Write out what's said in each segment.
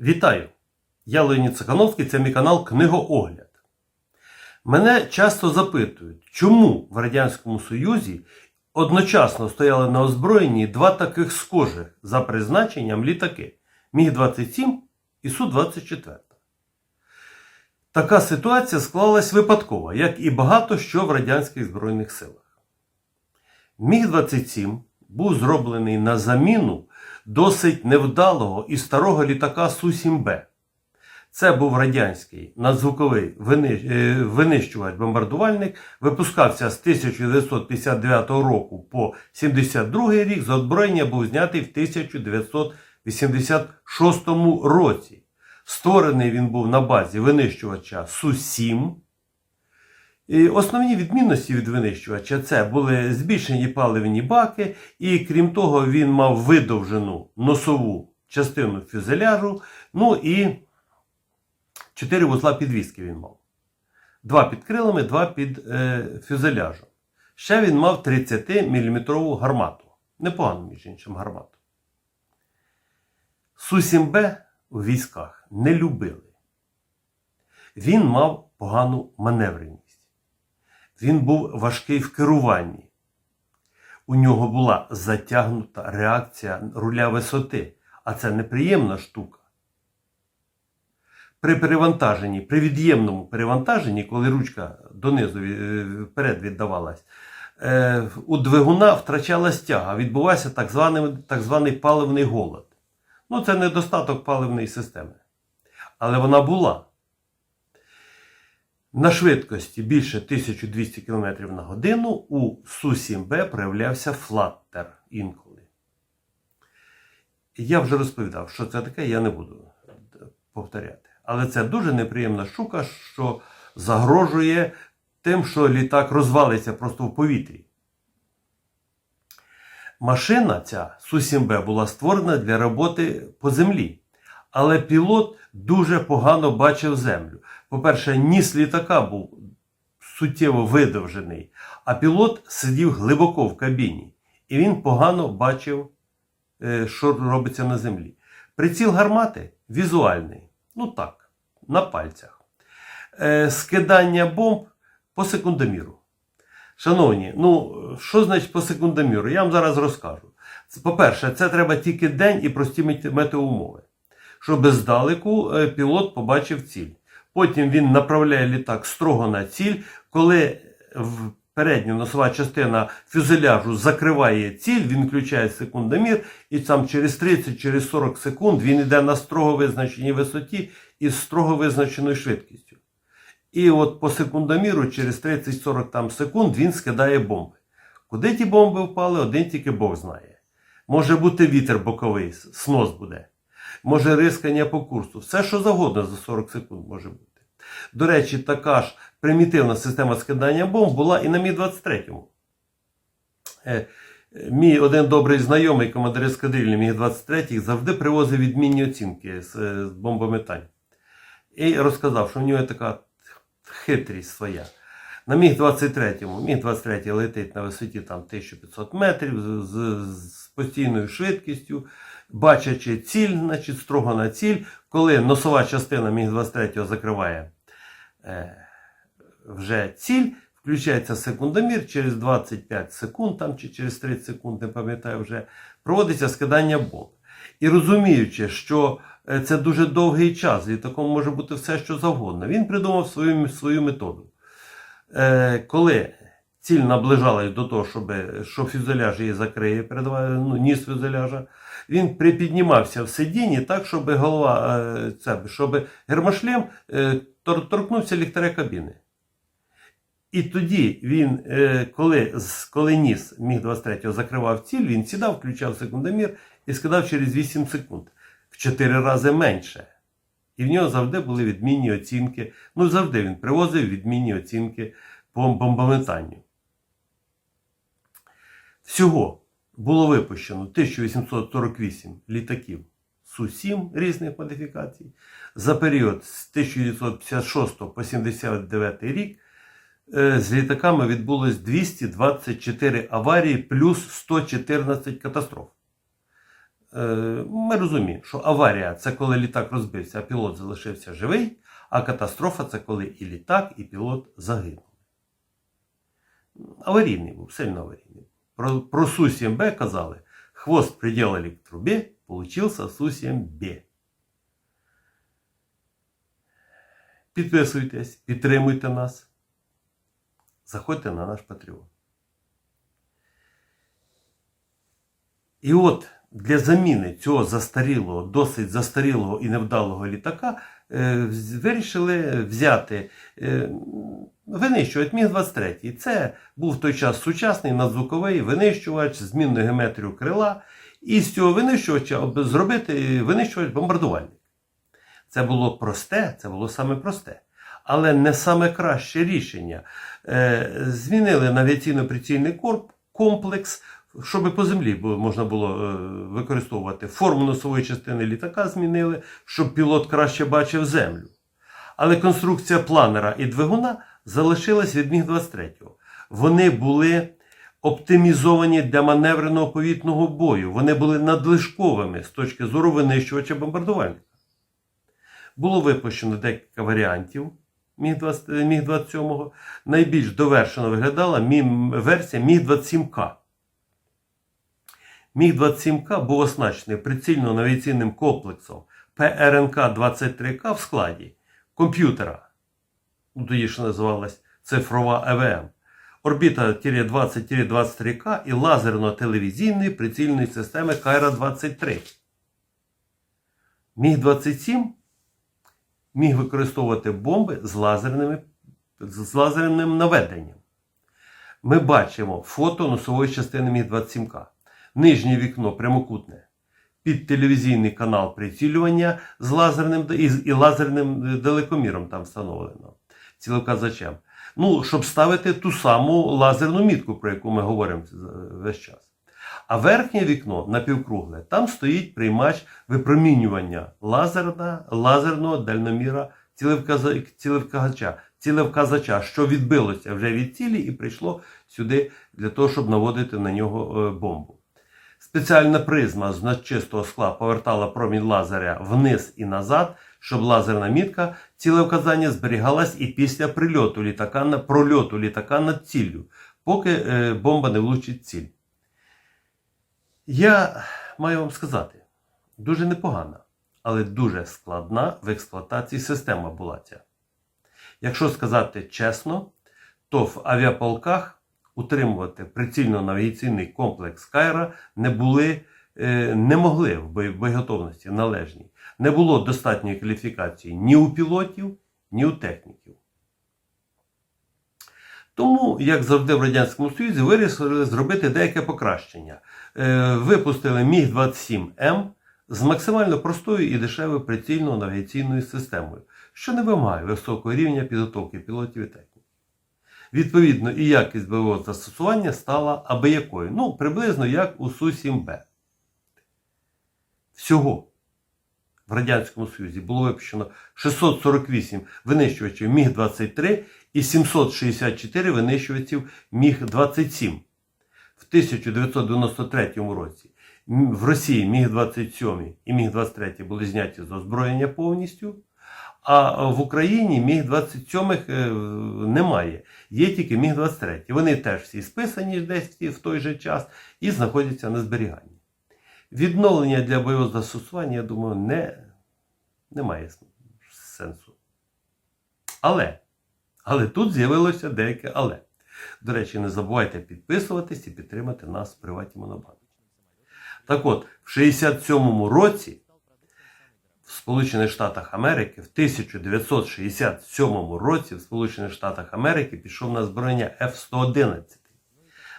Вітаю! Я Леонід Цихановський, це мій канал Книгоогляд. Мене часто запитують, чому в Радянському Союзі одночасно стояли на озброєнні два таких схожих за призначенням літаки Міг-27 і Су-24. Така ситуація склалась випадково, як і багато що в радянських Збройних силах. Міг-27 був зроблений на заміну досить невдалого і старого літака Су-7Б. Це був радянський надзвуковий е, винищувач-бомбардувальник, випускався з 1959 року по 72 рік, з озброєння був знятий в 1986 році. Створений він був на базі винищувача Су-7. І основні відмінності від винищувача це були збільшені паливні баки, і крім того, він мав видовжену носову частину фюзеляжу, ну і чотири вузла підвіски він мав. Два під крилами, два під е, фюзеляжем. Ще він мав 30-мм гармату. Непогану, між іншим, гармату. Су-7Б у військах не любили. Він мав погану маневреність. Він був важкий в керуванні. У нього була затягнута реакція руля висоти, а це неприємна штука. При перевантаженні, при від'ємному перевантаженні, коли ручка донизу е, вперед віддавалась, е, у двигуна втрачалась тяга, відбувався так званий, так званий паливний голод. Ну, це недостаток паливної системи. Але вона була. На швидкості більше 1200 км на годину у Су-7Б проявлявся флаттер інколи. Я вже розповідав, що це таке, я не буду повторяти. Але це дуже неприємна штука, що загрожує тим, що літак розвалиться просто в повітрі. Машина ця Су-7Б була створена для роботи по землі. Але пілот дуже погано бачив землю. По-перше, ніс літака був суттєво видовжений, а пілот сидів глибоко в кабіні, і він погано бачив, е, що робиться на землі. Приціл гармати візуальний, ну так, на пальцях. Е, Скидання бомб по секундоміру. Шановні, ну що значить по секундоміру? Я вам зараз розкажу. По-перше, це треба тільки день і прості мете- метеоумови щоб здалеку е, пілот побачив ціль. Потім він направляє літак строго на ціль. Коли передня носова частина фюзеляжу закриває ціль, він включає секундомір, і там через 30-40 через 40 секунд він йде на строго визначеній висоті і з строго визначеною швидкістю. І от по секундоміру через 30-40 там секунд він скидає бомби. Куди ті бомби впали, один тільки Бог знає. Може бути вітер боковий, снос буде може рискання по курсу. Все, що завгодно за 40 секунд може бути. До речі, така ж примітивна система скидання бомб була і на Мі-23. Е, Мій один добрий знайомий командир ескадрильні Міг-23 завжди привозив відмінні оцінки з, е, з бомбометань. І розказав, що в нього така хитрість своя. На Міг-23, Міг-23 летить на висоті там 1500 метрів з, з, з постійною швидкістю, бачачи ціль, значить строго на ціль, коли носова частина Міг-23 закриває е, вже ціль, включається секундомір, через 25 секунд там, чи через 30 секунд, не пам'ятаю вже, проводиться скидання бомб. І розуміючи, що е, це дуже довгий час, і такому може бути все, що завгодно, він придумав свою, свою методу. Е, коли ціль наближалась до того, щоб, що фюзеляж її закриє, передаває, ну, ніс фюзеляжа, він припіднімався в сидінні так, щоб голова, е, це, щоб гермошлем е, торкнувся ліхтаря кабіни. І тоді він, е, коли, коли ніс Міг-23 закривав ціль, він сідав, включав секундомір і скидав через 8 секунд. В 4 рази менше. І в нього завжди були відмінні оцінки. Ну, завжди він привозив відмінні оцінки по бомбометанню. Всього було випущено 1848 літаків Су-7 різних модифікацій. За період з 1956 по 79 рік е, з літаками відбулось 224 аварії плюс 114 катастроф. е, ми розуміємо, що аварія це коли літак розбився, а пілот залишився живий, а катастрофа це коли і літак, і пілот загинув. Аварійний був, сильно аварійний. Про, про Су-7Б казали, хвост приделали к трубе, получился Су-7Б. Підписуйтесь, підтримуйте нас. Заходьте на наш Patreon. І от для заміни цього застарілого, досить застарілого і невдалого літака е, вирішили взяти е, винищувач Міг-23. Це був в той час сучасний надзвуковий винищувач з змінною геометрією крила. І з цього винищувача зробити винищувач бомбардувальник. Це було просте, це було саме просте. Але не саме краще рішення. Е, змінили навіаційно-прицільний корп, комплекс, щоб по землі можна було е, використовувати. Форму носової частини літака змінили, щоб пілот краще бачив землю. Але конструкція планера і двигуна залишилась від Міг-23. Вони були оптимізовані для маневреного повітного бою. Вони були надлишковими з точки зору винищувача бомбардувальника. Було випущено декілька варіантів Міг-20 Міг-27. Найбільш довершено виглядала версія Міг-27К. Міг-27К був оснащений прицільно-навіаційним комплексом ПРНК-23К в складі комп'ютера, тоді ще називалась цифрова ЕВМ, орбіта 20-23К і лазерно-телевізійної прицільної системи Кайра-23. Міг-27 міг використовувати бомби з, лазерними, з лазерним наведенням. Ми бачимо фото носової частини Міг-27К. Нижнє вікно прямокутне. Під телевізійний канал прицілювання з лазерним і, і лазерним далекоміром там встановлено цілоказачем. Ну, щоб ставити ту саму лазерну мітку, про яку ми говоримо весь час. А верхнє вікно напівкругле, там стоїть приймач випромінювання лазерна, лазерного дальноміра цілевказа- цілевказача, цілевказача, що відбилося вже від цілі і прийшло сюди для того, щоб наводити на нього е, бомбу. Спеціальна призма з надчистого скла повертала промінь лазеря вниз і назад, щоб лазерна мітка цілевказання зберігалась і після прильоту літака на прольоту літака над ціллю, поки е, бомба не влучить ціль. Я маю вам сказати, дуже непогана, але дуже складна в експлуатації система була ця. Якщо сказати чесно, то в авіаполках утримувати прицільно-навігаційний комплекс Кайра не були, е, не могли в боєготовності належній. Не було достатньої кваліфікації ні у пілотів, ні у техніків. Тому, як завжди в Радянському Союзі, вирішили зробити деяке покращення. Е, Випустили Міг-27М з максимально простою і дешевою прицільно-навігаційною системою, що не вимагає високого рівня підготовки пілотів і техніків. Відповідно, і якість бойового застосування стала абиякою. Ну, приблизно як у Су-7Б. Всього в Радянському Союзі було випущено 648 винищувачів Міг-23 і 764 винищувачів Міг-27. В 1993 році в Росії Міг-27 і Міг-23 були зняті з озброєння повністю, а в Україні Міг-27 е, немає. Є тільки Міг-23. Вони теж всі списані десь в той же час і знаходяться на зберіганні. Відновлення для бойового застосування, я думаю, не, немає с- сенсу. Але, але тут з'явилося деяке але. До речі, не забувайте підписуватись і підтримати нас в приваті Монобанку. Так от, в 67-му році Сполучених Штатах Америки, в 1967 році в Сполучених Штатах Америки пішов на зброєння F-111.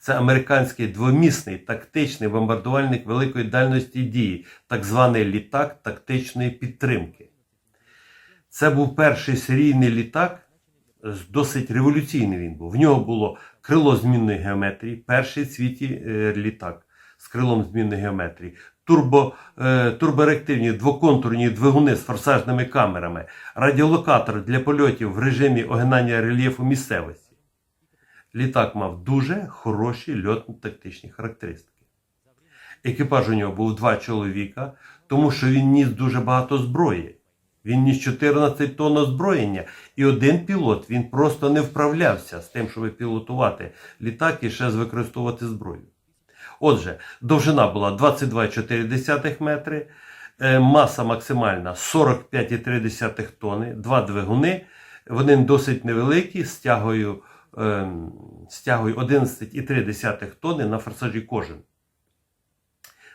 Це американський двомісний тактичний бомбардувальник великої дальності дії, так званий літак тактичної підтримки. Це був перший серійний літак, досить революційний він був. В нього було крило змінної геометрії, перший в світі е, літак з крилом змінної геометрії, турбо, е, двоконтурні двигуни з форсажними камерами, радіолокатор для польотів в режимі огинання рельєфу місцевості. Літак мав дуже хороші льотно-тактичні характеристики. Екіпаж у нього був два чоловіка, тому що він ніс дуже багато зброї. Він ніс 14 тонн озброєння, і один пілот він просто не вправлявся з тим, щоб пілотувати літак і ще використовувати зброю. Отже, довжина була 22,4 метри, е, маса максимальна 45,3 тонни, два двигуни. Вони досить невеликі, з тягою, ем, з тягою 11,3 тонни на форсажі кожен.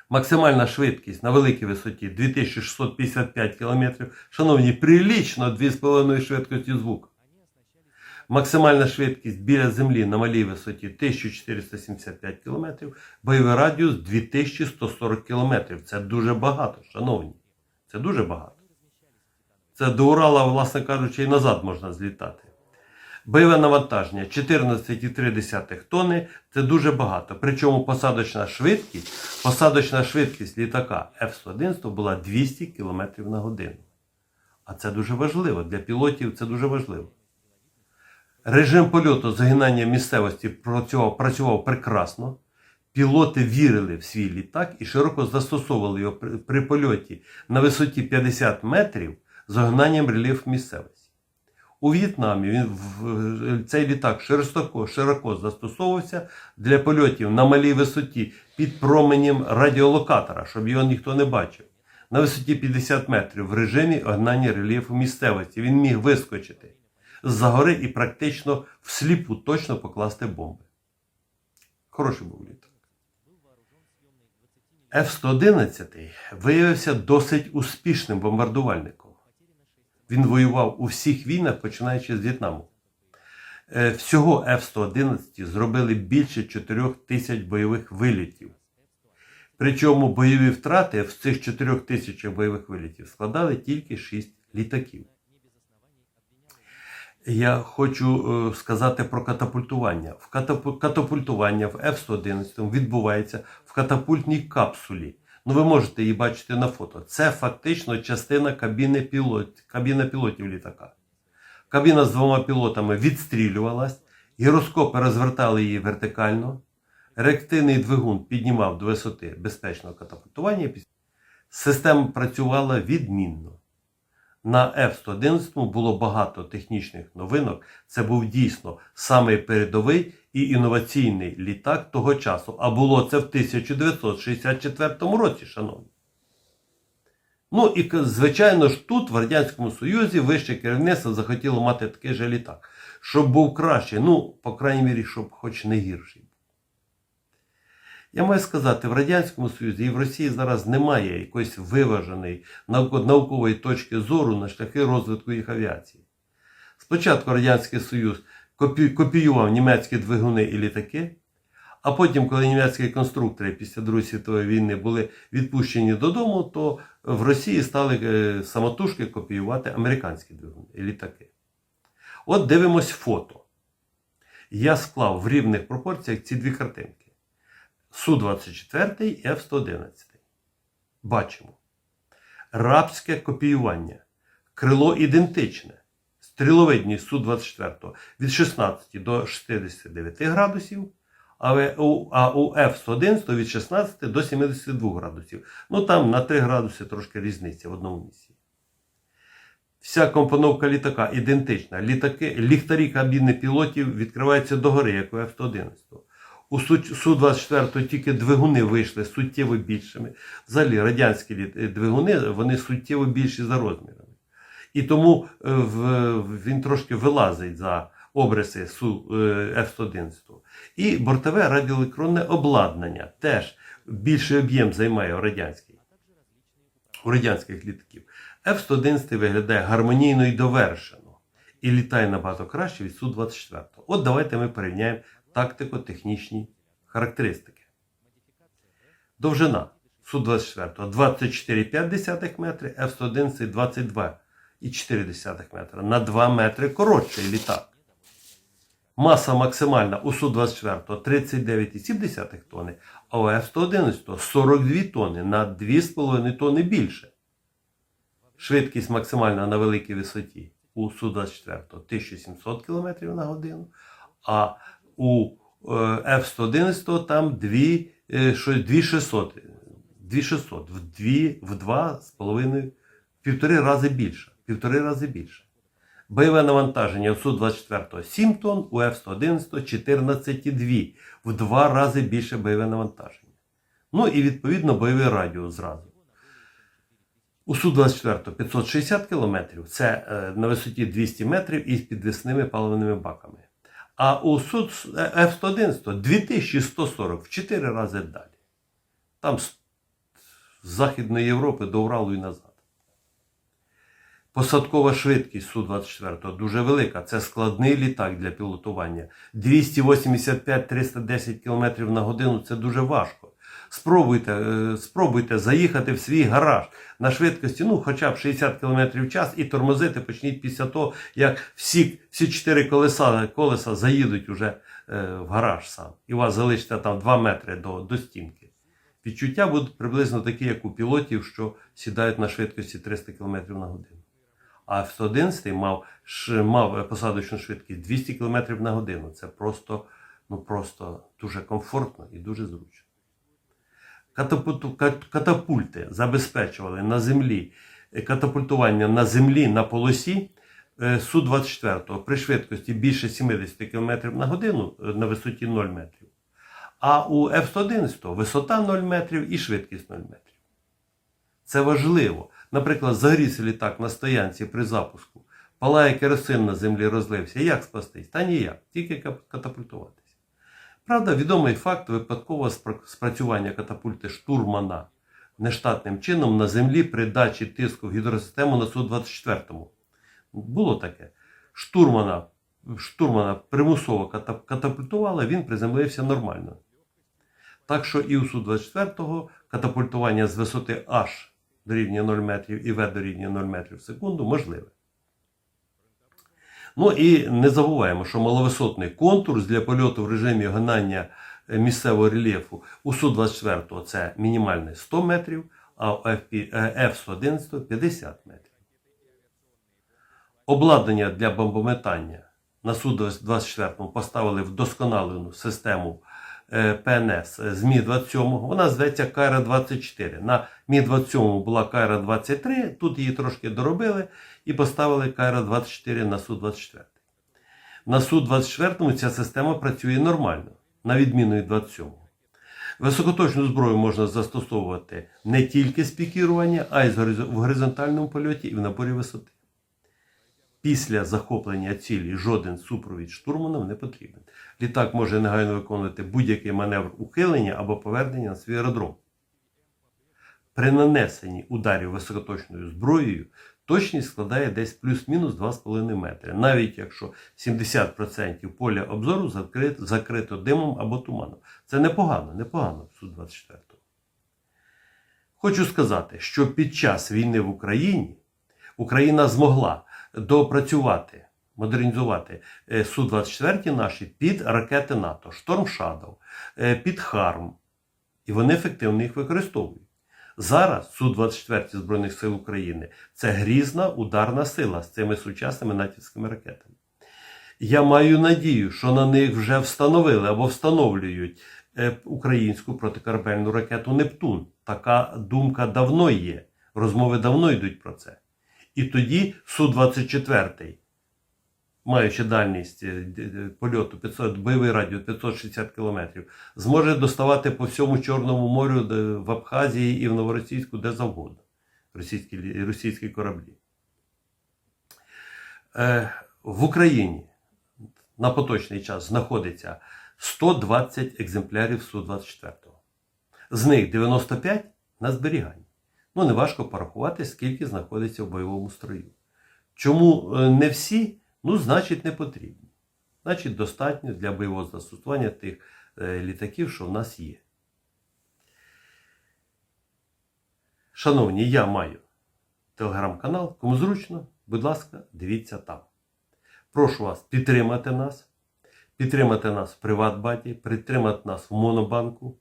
Максимальна швидкість на великій висоті 2655 км. Шановні, прилічно 2,5 швидкості звуку. Максимальна швидкість біля землі на малій висоті 1475 км, бойовий радіус 2140 км. Це дуже багато, шановні. Це дуже багато. Це до Урала, власне кажучи, і назад можна злітати. Бойове навантаження 14,3 тонни це дуже багато. Причому посадочна швидкість, посадочна швидкість літака F-111 була 200 км на годину. А це дуже важливо. Для пілотів це дуже важливо. Режим польоту загинання місцевості працював, прекрасно. Пілоти вірили в свій літак і широко застосовували його при, польоті на висоті 50 метрів з огнанням рельєф місцевості. У В'єтнамі він цей літак широко, широко застосовувався для польотів на малій висоті під променем радіолокатора, щоб його ніхто не бачив. На висоті 50 метрів в режимі огнання рельєфу місцевості. Він міг вискочити з-за гори і практично всліпу точно покласти бомби. Хороший був літак. F-111 виявився досить успішним бомбардувальником. Він воював у всіх війнах, починаючи з В'єтнаму. Е, Всього F-111 зробили більше 4 тисяч бойових вилітів. Причому бойові втрати в цих 4 тисячах бойових вилітів складали тільки 6 літаків. Я хочу е, сказати про катапультування. В катапу- катапультування в F-111 відбувається в катапультній капсулі. Ну, ви можете її бачити на фото. Це фактично частина кабіни, пілот, кабіна пілотів літака. Кабіна з двома пілотами відстрілювалась, гіроскопи розвертали її вертикально, реактивний двигун піднімав до висоти безпечного катапультування. Система працювала відмінно. На F-111 було багато технічних новинок. Це був дійсно самий передовий і інноваційний літак того часу. А було це в 1964 році, шановні. Ну і звичайно ж тут, в Радянському Союзі, вище керівництво захотіло мати такий же літак, щоб був кращий, ну, по крайній мірі, щоб хоч не гірший. Я маю сказати, в Радянському Союзі і в Росії зараз немає якоїсь виваженої наукової точки зору на шляхи розвитку їх авіації. Спочатку Радянський Союз копі- копіював німецькі двигуни і літаки, а потім, коли німецькі конструктори після Другої світової війни були відпущені додому, то в Росії стали е, самотужки копіювати американські двигуни і літаки. От дивимось фото. Я склав в рівних пропорціях ці дві картинки. Су-24 і F-111. Бачимо. Рабське копіювання. Крило ідентичне. Стріловидність Су-24 від 16 до 69 градусів, а у- а у F-111 від 16 до 72 градусів. Ну там на 3 градуси трошки різниця в одному місці. Вся компоновка літака ідентична. Літаки, ліхтарі кабіни пілотів відкриваються догори, як у F-111. У Су- Су-24 тільки двигуни вийшли суттєво більшими. Взагалі, радянські е, двигуни вони суттєво більші за розмірами. І тому е, він трошки вилазить за обриси Су е, F-111. І бортове радіоелектронне обладнання теж більший об'єм займає у радянській у радянських літаків. F-111 виглядає гармонійно і довершено. І літає набагато краще від Су-24. От давайте ми порівняємо тактико-технічні характеристики. Довжина Су-24 24,5 метри, F-111 22,4 метра. На 2 метри коротший літак. Маса максимальна у Су-24 39,7 тонни, а у F-111 42 тонни на 2,5 тонни більше. Швидкість максимальна на великій висоті у Су-24 1700 км на годину, а у е, F-111 там е, 2600. 2600. В, дві, в два з половиною, півтори рази більше. Півтори рази більше. Бойове навантаження у Су-24 7 тонн, у Ф-111 14,2. В два рази більше бойове навантаження. Ну і відповідно бойовий радіус зразу. У Су-24 560 км, це е, на висоті 200 метрів із підвісними паливними баками. А у суд F-111 2140 в 4 рази далі. Там з з Західної Європи до Уралу і назад. Посадкова швидкість Су-24 дуже велика. Це складний літак для пілотування. 285-310 км на годину це дуже важко. Спробуйте, е, спробуйте заїхати в свій гараж на швидкості, ну, хоча б 60 км в час, і тормозити почніть після того, як всі, всі чотири колеса, колеса заїдуть уже е, в гараж сам. І у вас залишиться там 2 метри до, до стінки. Відчуття будуть приблизно такі, як у пілотів, що сідають на швидкості 300 км на годину. А F-111 мав, ш- мав посадочну швидкість 200 км на годину. Це просто, ну, просто дуже комфортно і дуже зручно. Катапульти забезпечували на землі е, катапультування на землі на полосі е, Су-24 при швидкості більше 70 км на годину е, на висоті 0 метрів. А у F-111 висота 0 метрів і швидкість 0 метрів. Це важливо. Наприклад, загорівся літак на стоянці при запуску, палає керосин на землі розлився. Як спастись? Та ніяк, тільки катапультуватись. Правда, відомий факт випадкового спрацювання катапульти штурмана нештатним чином на землі при дачі тиску в гідросистему на Су-24. Було таке. Штурмана, штурмана примусово ката- катапультували, він приземлився нормально. Так що і у Су-24 катапультування з висоти H до рівня 0 метрів і В до рівня 0 метрів в секунду можливе. Ну і не забуваємо, що маловисотний контур для польоту в режимі гнання е, місцевого рельєфу у Су-24 це мінімальний 100 метрів, а у FP, е, F-111 50 метрів. Обладнання для бомбометання на Су-24 поставили вдосконалену систему е, ПНС з Мі-27. Вона зветься Кайра-24. На Мі-27 була Кайра-23, тут її трошки доробили і поставили Кайра-24 на Су-24. На Су-24 ця система працює нормально, на відміну від 27. Високоточну зброю можна застосовувати не тільки з пікірування, а й в горизонтальному польоті і в наборі висоти. Після захоплення цілі жоден супровід штурманом не потрібен. Літак може негайно виконувати будь-який маневр ухилення або повернення на свій аеродром. При нанесенні ударів високоточною зброєю точність складає десь плюс-мінус 2,5 метри, навіть якщо 70% поля обзору закрито, закрито димом або туманом. Це непогано, непогано в Су-24. Хочу сказати, що під час війни в Україні Україна змогла допрацювати, модернізувати е, Су-24 наші під ракети НАТО, Шторм Шадов, е, під Харм. І вони ефективно їх використовують. Зараз Су-24 Збройних сил України це грізна ударна сила з цими сучасними натівськими ракетами. Я маю надію, що на них вже встановили або встановлюють е, українську протикорабельну ракету Нептун. Така думка давно є. Розмови давно йдуть про це. І тоді Су-24, маючи дальність е, д- польоту 500, бойовий радіус 560 км, зможе доставати по всьому Чорному морю в Абхазії і в Новоросійську, де завгодно. Російські, російські кораблі. Е, в Україні на поточний час знаходиться 120 екземплярів Су-24. З них 95 на зберіганні. Ну, неважко порахувати, скільки знаходиться в бойовому строю. Чому е, не всі? Ну, значить, не потрібні. Значить, достатньо для бойового застосування тих е, літаків, що в нас є. Шановні, я маю телеграм-канал. Кому зручно, будь ласка, дивіться там. Прошу вас підтримати нас, підтримати нас в Приватбаті, підтримати нас в Монобанку.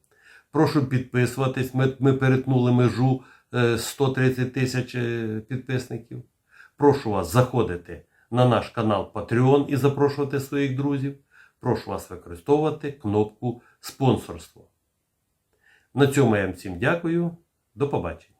Прошу підписуватись. Ми, ми перетнули межу 130 тисяч е, підписників. Прошу вас заходити на наш канал Patreon і запрошувати своїх друзів. Прошу вас використовувати кнопку спонсорство. На цьому я вам всім дякую. До побачення.